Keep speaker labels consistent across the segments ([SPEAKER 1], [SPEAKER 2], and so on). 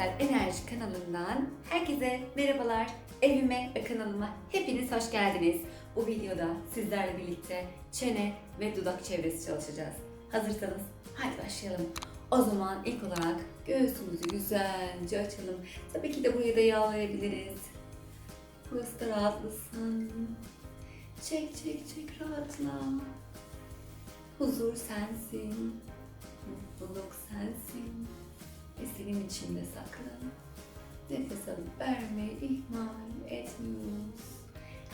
[SPEAKER 1] Enerji kanalından herkese merhabalar. Evime ve kanalıma hepiniz hoş geldiniz. Bu videoda sizlerle birlikte çene ve dudak çevresi çalışacağız. Hazırsanız hadi başlayalım. O zaman ilk olarak göğsümüzü güzelce açalım. Tabii ki de burayı da yağlayabiliriz. Burası da rahatlasın. Çek çek çek rahatla. Huzur sensin. Mutluluk sensin. Ve senin içinde saklı. Nefes alıp vermeyi ihmal etmiyoruz.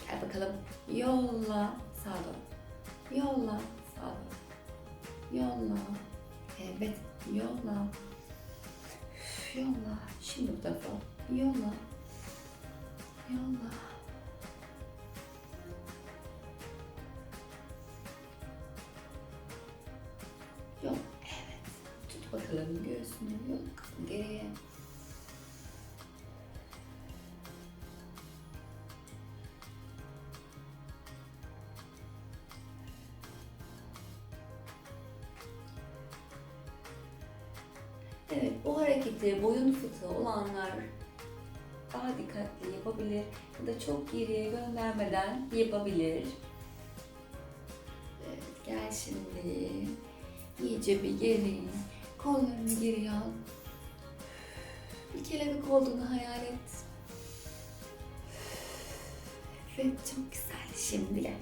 [SPEAKER 1] Gel bakalım. Yolla sağa doğru. Yolla sağa doğru. Yolla. Evet. Yolla. Üf, Yolla. Şimdi bu tarafa. Yolla. Yolla. Tut bakalım göğsünü. Yok. Geriye. Evet, bu hareketi boyun fıtığı olanlar daha dikkatli yapabilir ya da çok geriye göndermeden yapabilir. Evet, gel şimdi. İyice bir geri. Kollarını geri al. Bir kelebek olduğunu hayal et. Evet, çok güzel. Şimdi.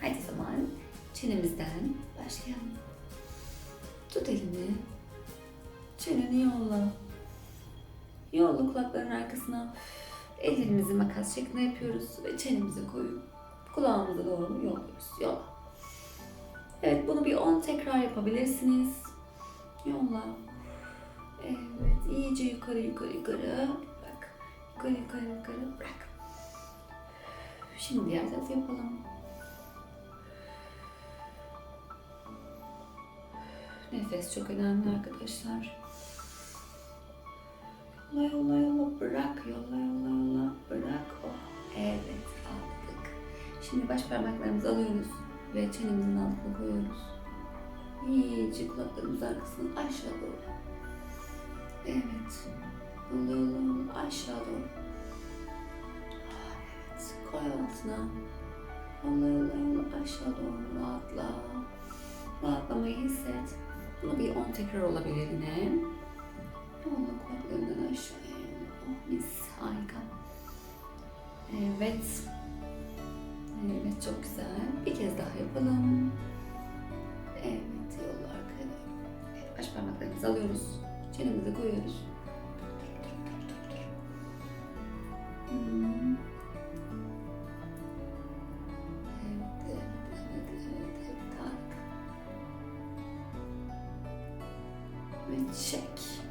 [SPEAKER 1] Hadi zaman çenemizden başlayalım. Tut elini. Çeneni yolla. Yolla kulakların arkasına. Ellerimizi makas şeklinde yapıyoruz ve çenemize koyup kulağımıza doğru yolluyoruz. Yolla. Evet bunu bir 10 tekrar yapabilirsiniz. Yolla. Evet iyice yukarı yukarı yukarı. Bırak. Yukarı yukarı yukarı bırak. Şimdi diğer tarafı yapalım. Nefes çok önemli arkadaşlar. Yolla yolla yolla bırak yolla yolla yolla bırak oh evet aldık. Şimdi baş parmaklarımızı alıyoruz ve çenemizin altına koyuyoruz. İyice kulaklarımız arkasına aşağı doğru. Evet. Yolla aşağı doğru. Ah, Evet koy altına. Yolla aşağı doğru rahatla. Rahatlamayı hisset. Bunu bir 10 tekrar olabilir yine. Parmaklarımızı alıyoruz. Çenemize koyuyoruz. Ve çek.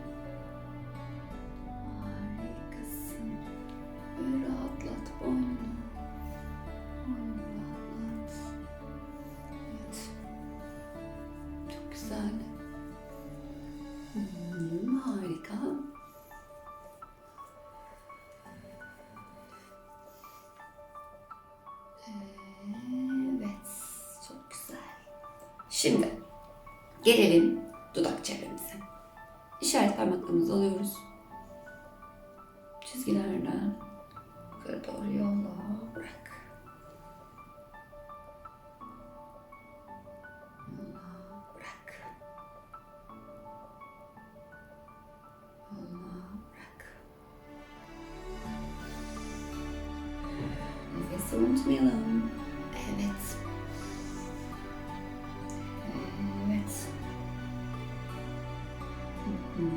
[SPEAKER 1] Şimdi gelelim dudak çevremize. İşaret parmaklarımızı alıyoruz. Çizgilerden yukarı doğru yolla bırak. Nefesi unutmayalım. Evet.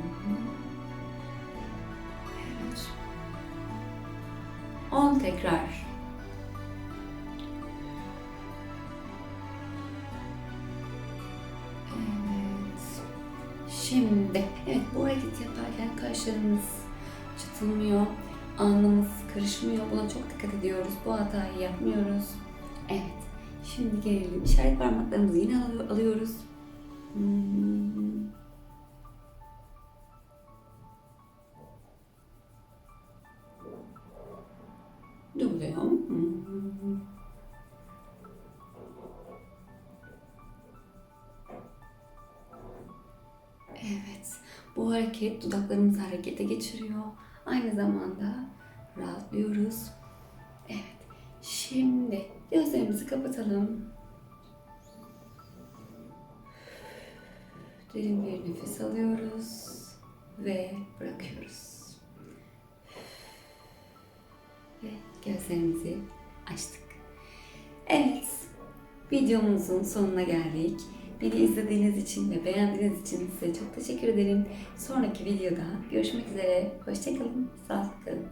[SPEAKER 1] 10 tekrar. Evet. Şimdi, evet bu hareket yaparken kaşlarımız çatılmıyor, alnımız karışmıyor. Buna çok dikkat ediyoruz. Bu hatayı yapmıyoruz. Evet. Şimdi gelelim. İşaret parmaklarımızı yine alıyor- alıyoruz. Hmm. Hmm. Evet. Bu hareket dudaklarımızı harekete geçiriyor. Aynı zamanda rahatlıyoruz. Evet. Şimdi gözlerimizi kapatalım. Derin bir nefes alıyoruz ve bırakıyoruz. Ve gözlerimizi açtık. Evet, videomuzun sonuna geldik. Beni izlediğiniz için ve beğendiğiniz için size çok teşekkür ederim. Sonraki videoda görüşmek üzere. Hoşçakalın, sağlıklı kalın.